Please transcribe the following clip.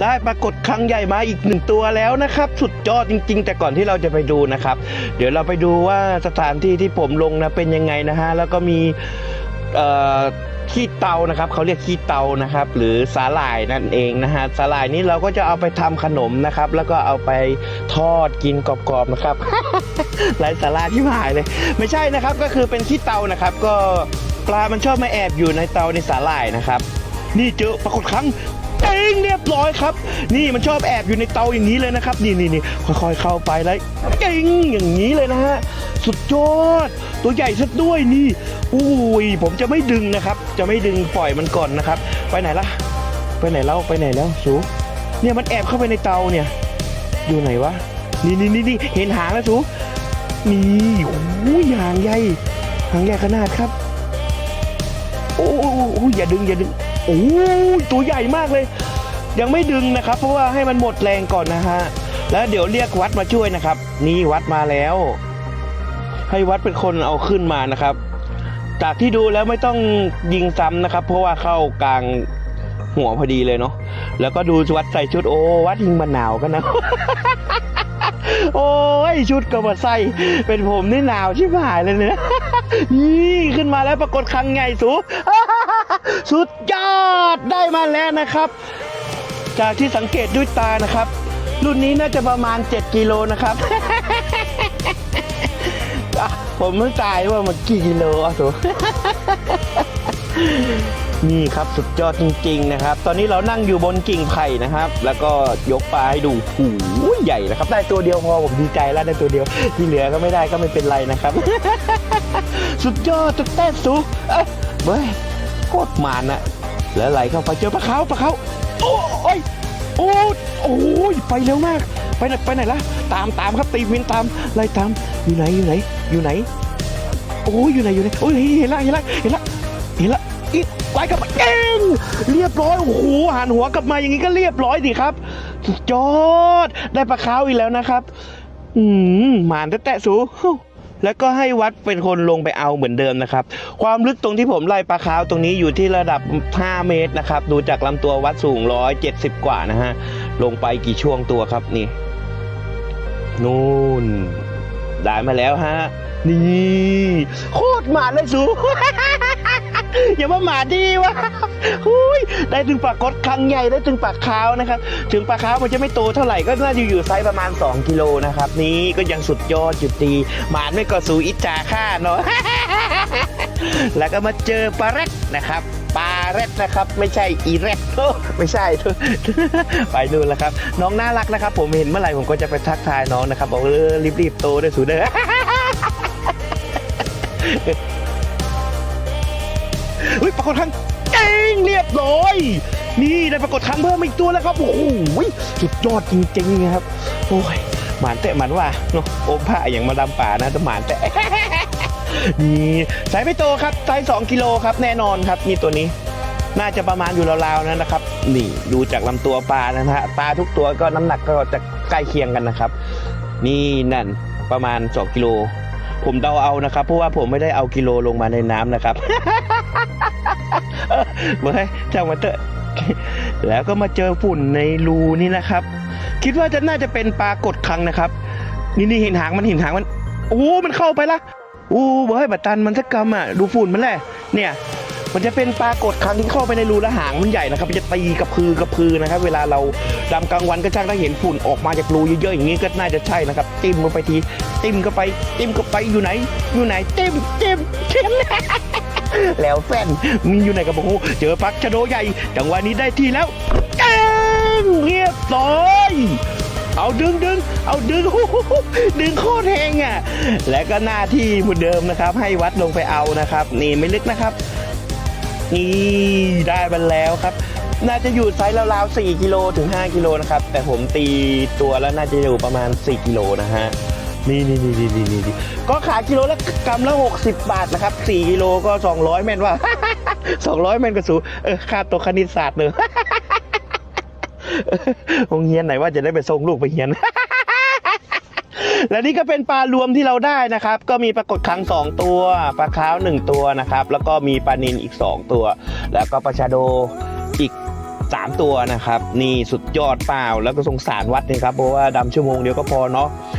ได้ปรากฏครั้งใหญ่มาอีกหนึ่งตัวแล้วนะครับ สุดยอดจริง ๆ แต่ก่อนที่เราจะไปดูนะครับ เดี๋ยวเราไปดูว่าสถานที่ที่ผมลงนะเป็นยังไงนะฮะแล้วก็มีขี้เตานะครับเขาเรียกขี้เตานะครับ หรือสาหร่ายนั่นเองนะฮะสาหร่ายนี้เราก็จะเอาไปทำขนมนะครับ แล้วก็เอาไปทอดกินกรอบๆนะครับไรสาระที่หายเลย ไม่ใช่นะครับก็คือเป็นขี้เตานะครับ ก็ปลามันชอบมาแอบอยู่ในเตาในสาหร่ายนะครับ นี่เจอปรากฏครั้ง เอ้งเรียบร้อยครับ นี่มันชอบแอบอยู่ในเตาอย่างนี้เลยนะครับ นี่นี่นี่ค่อยๆเข้าไปแล้วเอ้งอย่างนี้เลยนะฮะสุดยอด ตัวใหญ่ซะด้วยนี่อุ้ยผมจะไม่ดึงนะครับ จะไม่ดึงปล่อยมันก่อนนะครับ ไปไหนล่ะไปไหนแล้วไปไหนแล้วสูเนี่ยมันแอบเข้าไปในเตาเนี่ย อยู่ไหนวะนี่นี่นี่นี่เห็นหางแล้วสูนี่โอ้ยหางใหญ่หางใหญ่ขนาดครับ โอ้ อ้โอ้โอ้อย่าดึงอย่าดึงโอ้ยตัวใหญ่มากเลย ยังไม่ดึงนะครับ เพราะว่าให้มันหมดแรงก่อนนะฮะแล้วเดี๋ยวเรียกวัดมาช่วยนะครับ นี่วัดมาแล้ว ให้วัดเป็นคนเอาขึ้นมานะครับ จากที่ดูแล้วไม่ต้องยิงซ้ำนะครับ เพราะว่าเข้ากลางหัวพอดีเลยเนาะแล้วก็ดูวัดใส่ชุดโอ้วัดยิงมะนาวกันนะโอ้ยชุดก็มาใส่เป็นผมนี่หนาวชิบหายเลยเนี่ย นี่ขึ้นมาแล้วปรากฏครั้งไงสูสุดยอดได้มาแล้วนะครับ จากที่สังเกตด้วยตานะครับ รุ่นนี้น่าจะประมาณ 7 กิโลนะครับ ผมไม่ตายว่ามันกี่กิโลอะสูนี่ครับสุดยอดจริง ๆ นะครับ ตอนนี้เรานั่งอยู่บนกิ่งไผ่นะครับ แล้วก็ยกปลาให้ดูหูใหญ่นะครับ ได้ตัวเดียวพอผมดีใจแล้วได้ตัวเดียวที่เหลือก็ไม่ได้ก็ไม่เป็นไรนะครับ สุดยอดจุดเต้นสูเอ้ยเบ้ยโคตรมานอะแล้วไหลเข้าไปเจอปลาเขาปลาเขาโอ้ยโอ้ยโอ้ยไปเร็วมาก ไปไหนไปไหนละตามตามครับตีวินตามไล่ตามอยู่ไหนอยู่ไหน อยู่ไหนโอ้ยอยู่ไหนอยู่ไหนโอ้ยเห็นละเห็นละเห็นละเห็นละอีกไล่กลับมาเก่งเรียบร้อยโอ้โหหันหัวกลับมาอย่างนี้ก็เรียบร้อยดีครับสุดยอดได้ปลาเขาอีกแล้วนะครับ อืมหมานแตะสู แล้วก็ให้วัดเป็นคนลงไปเอาเหมือนเดิมนะครับ ความลึกตรงที่ผมไล่ปลาขาวตรงนี้อยู่ที่ระดับ 5 เมตรนะครับ ดูจากลำตัววัดสูง 170 กว่านะฮะ ลงไปกี่ช่วงตัวครับนี่ นู่น ได้มาแล้วฮะ นี่ โคตรหมาเลยสู อย่ามาหมาดีวะหุยได้ถึงปลากดครั้งใหญ่ได้ถึงปลาขาวนะครับ ถึงปลาขาวมันจะไม่โตเท่าไหร่ก็น่าจะอยู่ไซส์ประมาณ 2 กิโลนะครับ นี่ก็ยังสุดยอดจุดดีหมานไม่ก็สูอิจฉาค่าเนาะแล้วก็มาเจอปลาแรดนะครับปลาแรดนะครับ ไม่ใช่อีแรดโอ้ไม่ใช่ไปดูแล้วครับ น้องน่ารักนะครับ ผมเห็นเมื่อไหร่ผมก็จะไปทักทายน้องนะครับบอกเออรีบๆโตด้วยสูเด้อเฮ้ ยปรากฏครั้งเก่งเรียบร้อย นี่ได้ปรากฏครั้งเพิ่มอีกตัวแล้วครับโอ้โหสุดยอดจริงๆนะครับ โอ้ยหมานแตะหมันว่าเนาะโอมผ้าอย่างมาดำป่านะแต่หมานแตะนี่ไซส์ไม่โตครับไซส์สองกิโลครับแน่นอนครับนี่ตัวนี้ น่าจะประมาณอยู่ราวๆนั้นนะครับ นี่ดูจากลำตัวปลานะฮะปลาทุกตัวก็น้ำหนักก็จะใกล้เคียงกันนะครับ นี่นั่นประมาณ 2 กิโล ผมเดาเอานะครับ เพราะว่าผมไม่ได้เอากิโลลงมาในน้ำนะครับ เออเมื่อช่างมาเถอะแล้วก็มาเจอฝุ่นในรูนี่นะครับ คิดว่าจะน่าจะเป็นปลากดคังนะครับ นี่นี่เห็นหางมันเห็นหางมันโอ้มันเข้าไปละโอ้เฮ้ยบัตตันมันสักกรรมอะดูฝุ่นมันแหละเนี่ย มันจะเป็นปลากดครั้งที่เข้าไปในรูและหางมันใหญ่นะครับมันจะตีกับพือกับพือนะครับ เวลาเราดำกลางวันก็ช่างถ้าเห็นฝุ่นออกมาจากรูเยอะๆอย่างนี้ก็น่าจะใช่นะครับจิ้มเข้าไปทีจิ้มเข้าไปจิ้มเข้าไปอยู่ไหน อยู่ไหนจิ้มจิ้มจิ้มแล้วแฟนมีอยู่ไหนกับโอ้เจอปักชะโดใหญ่จังหวะนี้ได้ทีแล้วเก้งเรียบร้อยเอาดึงดึงเอาดึงดึงโคตรแหงอะ และก็หน้าที่เหมือนเดิมนะครับ ให้วัดลงไปเอานะครับ นี่ไม่ลึกนะครับ นี่ได้มาแล้วครับ น่าจะอยู่ไซส์ราวๆ4กิโลถึง 5กิโลนะครับ แต่ผมตีตัวแล้วน่าจะอยู่ประมาณ 4กิโลนะฮะนี่นี่นี่นี่นี่นี่ก็ขายกิโลละกรัมละ 60 บาทนะครับ 4กิโลก็ 200 แม่นว่า 200 แม่นกระสูเออค่าตัวคณิตศาสตร์เนอะโรงเรียนไหนว่าจะได้ไปส่งลูกไปเรียน และนี่ก็เป็นปลารวมที่เราได้นะครับ ก็มีปลากดคังสองตัวปลาขาวหนึ่งตัวนะครับ แล้วก็มีปลานินอีกสองตัว แล้วก็ปลาชาโดอีกสามตัวนะครับ นี่สุดยอดเปล่าแล้วก็สงสารวัดนะครับเพราะว่าดำชั่วโมงเดียวก็พอเนาะ